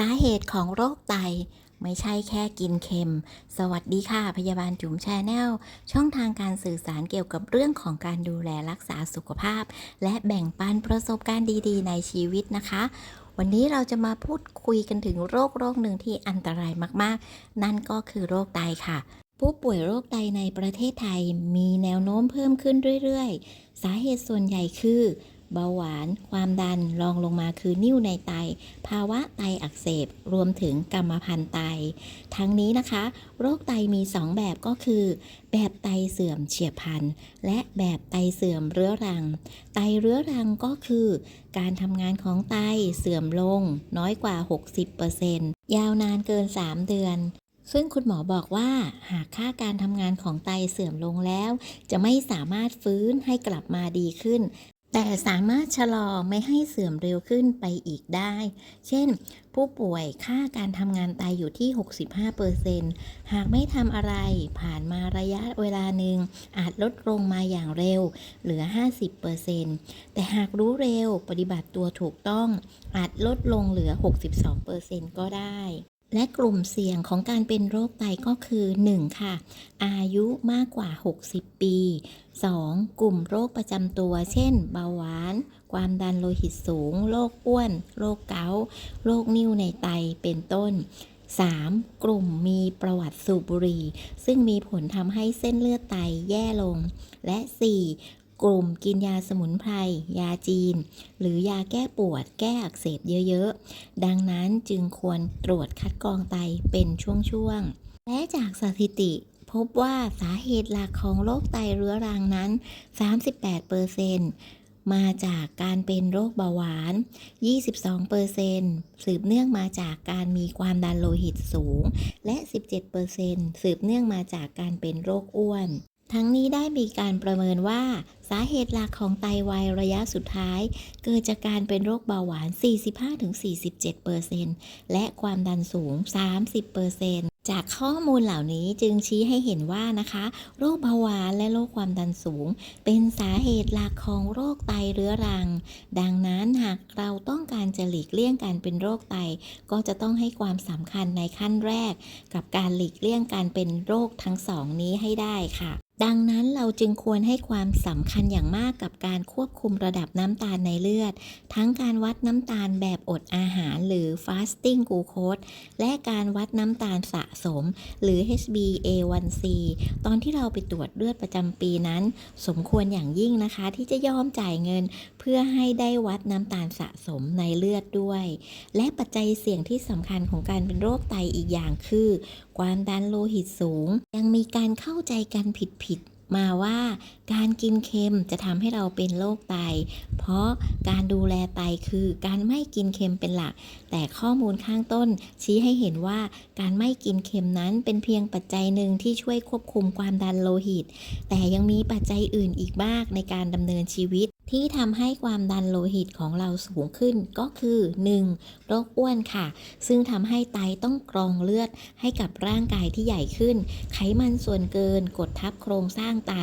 สาเหตุของโรคไตไม่ใช่แค่กินเค็ม สวัสดีค่ะ พยาบาลจุ๋มแชนแนล ช่องทางการสื่อสารเกี่ยวกับเรื่องของการดูแลรักษาสุขภาพ และแบ่งปันประสบการณ์ดีๆ ในชีวิตนะคะ วันนี้เราจะมาพูดคุยกันถึงโรคโรคหนึ่งที่อันตรายมากๆ นั่นก็คือโรคไตค่ะ ผู้ป่วยโรคไตในประเทศไทยมีแนวโน้มเพิ่มขึ้นเรื่อยๆ สาเหตุส่วนใหญ่คือ เบาหวาน ความดันรองลงมาคือนิ่วในไต ภาวะไตอักเสบ รวมถึงกรรมพันธุ์ไต ทั้งนี้นะคะ โรคไตมี 2 แบบก็คือ แบบไตเสื่อมเฉียบพลันและแบบไตเสื่อมเรื้อรัง ไตเรื้อรังก็คือ การทำงานของไตเสื่อมลง น้อยกว่า 60%ยาวนานเกิน 3 เดือนซึ่งคุณหมอบอกว่าหากค่าการทำงานของไตเสื่อมลงแล้ว จะไม่สามารถฟื้นให้กลับมาดีขึ้น แต่สามารถชะลอไม่ให้เสื่อมเร็วขึ้นไปอีกได้ เช่น ผู้ป่วยค่าการทำงานไตอยู่ที่ 65%หากไม่ทำอะไรผ่านมาระยะเวลาหนึ่งอาจลดลงมาอย่างเร็วเหลือ 50%แต่หากรู้เร็วปฏิบัติตัวถูกต้องอาจลดลงเหลือ 62%ก็ได้ และกลุ่มเสี่ยงของการเป็นโรคไตก็คือ 1. ค่ะ อายุมากกว่า 60 ปี 2. กลุ่มโรคประจำตัว เช่น เบาหวาน ความดันโลหิตสูง โรคอ้วน โรคเกาต์โรคนิ่วในไต เป็นต้น 3. กลุ่มมีประวัติสูบบุหรี่ ซึ่งมีผลทำให้เส้นเลือดไตแย่ลง และ 4. กลุ่มกินยาสมุนไพร ยาจีน หรือยาแก้ปวด แก้อักเสบเยอะๆ ดังนั้นจึงควรตรวจคัดกรองไตเป็นช่วงๆ และจากสถิติพบว่าสาเหตุหลักของโรคไตเรื้อรังนั้น 38%มาจากการเป็นโรคเบาหวาน 22%สืบเนื่องมาจากการมีความดันโลหิตสูง และ 17%สืบเนื่องมาจากการเป็นโรคอ้วน ทั้งนี้ได้มีการประเมินว่า สาเหตุหลักของไตวายระยะสุดท้าย เกิดจากการเป็นโรคเบาหวาน 45-47%และความดันสูง 30%จากข้อมูลเหล่านี้จึงชี้ให้เห็นว่านะคะ โรคเบาหวานและโรคความดันสูง เป็นสาเหตุหลักของโรคไตเรื้อรัง ดังนั้นหากเราต้องการจะหลีกเลี่ยงการเป็นโรคไต ก็จะต้องให้ความสำคัญในขั้นแรก กับการหลีกเลี่ยงการเป็นโรคทั้งสองนี้ให้ได้ค่ะ ดังนั้นเราจึงควรให้ความสำคัญอย่างมากกับการควบคุมระดับน้ำตาลในเลือด ทั้งการวัดน้ำตาลแบบอดอาหารหรือ fasting glucose และการวัดน้ำตาลสะสม หรือ HbA1c ตอนที่เราไปตรวจเลือดประจำปีนั้น สมควรอย่างยิ่งนะคะ ที่จะยอมจ่ายเงิน เพื่อให้ได้วัดน้ำตาลสะสมในเลือดด้วย และปัจจัยเสี่ยงที่สำคัญของการเป็นโรคไตอีกอย่างคือ ความดันโลหิตสูง ยังมีการเข้าใจกันผิดๆ มาว่าการกินเค็มจะทำให้เราเป็นโรคไต เพราะการดูแลไตคือการไม่กินเค็มเป็นหลัก แต่ข้อมูลข้างต้น ชี้ให้เห็นว่าการไม่กินเค็มนั้นเป็นเพียงปัจจัยหนึ่งที่ช่วยควบคุมความดันโลหิต แต่ยังมีปัจจัยอื่นอีกมากในการดำเนินชีวิต ที่ทำให้ความดันโลหิตของเราสูงขึ้นก็คือ 1. โรคอ้วนค่ะ ซึ่งทำให้ไตต้องกรองเลือดให้กับร่างกายที่ใหญ่ขึ้น ไขมันส่วนเกินกดทับโครงสร้างไต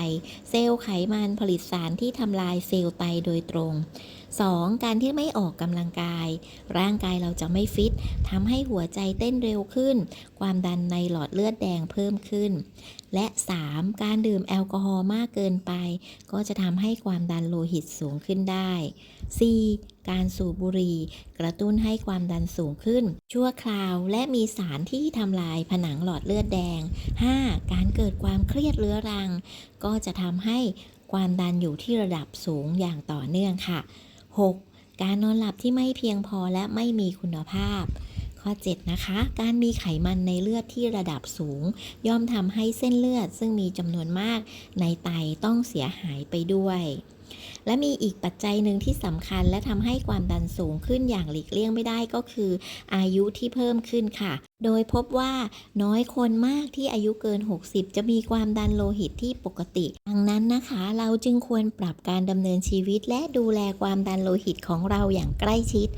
เซลล์ไขมันผลิตสารที่ทำลายเซลล์ไตโดยตรง 2. การที่ไม่ออกกำลังกาย ร่างกายเราจะไม่ฟิตทำให้หัวใจเต้นเร็วขึ้น ความดันในหลอดเลือดแดงเพิ่มขึ้น และ 3. การดื่มแอลกอฮอล์มากเกินไป ก็จะทำให้ความดันโลหิตสูงขึ้นได้ 4. การสูบบุหรี่กระตุ้นให้ความดันสูงขึ้น ชั่วคราวและมีสารที่ทำลายผนังหลอดเลือดแดง 5. การเกิดความเครียดเรื้อรัง ก็จะทำให้ความดันอยู่ที่ระดับสูงอย่างต่อเนื่องค่ะ 6. การนอนหลับที่ไม่เพียงพอและไม่มีคุณภาพ ข้อ 7 นะคะ การมีไขมันในเลือดที่ระดับสูง ย่อมทำให้เส้นเลือดซึ่งมีจำนวนมากในไตต้องเสียหายไปด้วย และมีอีกปัจจัยหนึ่งที่สำคัญและทำให้ความดันสูงขึ้นอย่างหลีกเลี่ยงไม่ได้ก็คือ อายุที่เพิ่มขึ้นค่ะ โดยพบว่าน้อยคนมากที่อายุเกิน 60 จะมีความดันโลหิตที่ปกติ ดังนั้นนะคะ เราจึงควรปรับการดำเนินชีวิตและดูแลความดันโลหิตของเราอย่างใกล้ชิด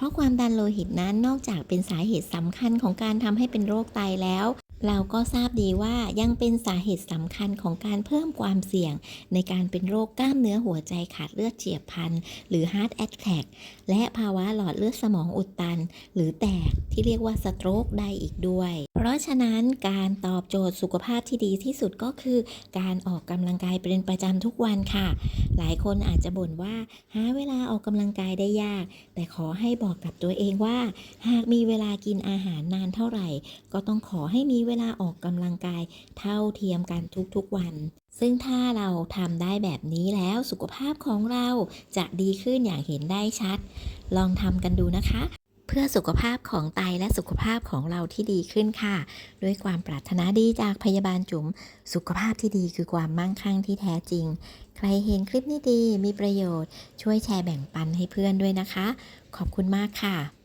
เพราะความดันโลหิตนั้นนอกจากเป็นสาเหตุสำคัญของการทำให้เป็นโรคไตแล้ว เราก็ทราบดีว่ายังเป็นสาเหตุสำคัญของการเพิ่มความเสี่ยง ในการเป็นโรคกล้ามเนื้อหัวใจขาดเลือดเฉียบพลัน หรือ heart attack และภาวะหลอดเลือดสมองอุดตัน หรือแตกที่เรียกว่าสโตรกได้อีกด้วย เพราะฉะนั้นการตอบโจทย์สุขภาพที่ดีที่สุดก็คือ การออกกำลังกายเป็นประจำทุกวันค่ะ หลายคนอาจจะบ่นว่า หาเวลาออกกำลังกายได้ยาก แต่ขอให้บอกกับตัวเองว่า หากมีเวลากินอาหารนานเท่าไหร่ ก็ต้องขอให้มีเวลาออกกำลังกายเท่าเทียมกันทุกๆวัน ซึ่งถ้าเราทำได้แบบนี้แล้วสุขภาพของเราจะดีขึ้นอย่างเห็นได้ชัด ลองทำกันดูนะคะ เพื่อสุขภาพของไตและสุขภาพของเราที่ดีขึ้นค่ะ ด้วยความปรารถนาดีจากพยาบาลจุ๋ม สุขภาพที่ดีคือความมั่งคั่งที่แท้จริง ใครเห็นคลิปนี้ดีมีประโยชน์ ช่วยแชร์แบ่งปันให้เพื่อนด้วยนะคะ ขอบคุณมากค่ะ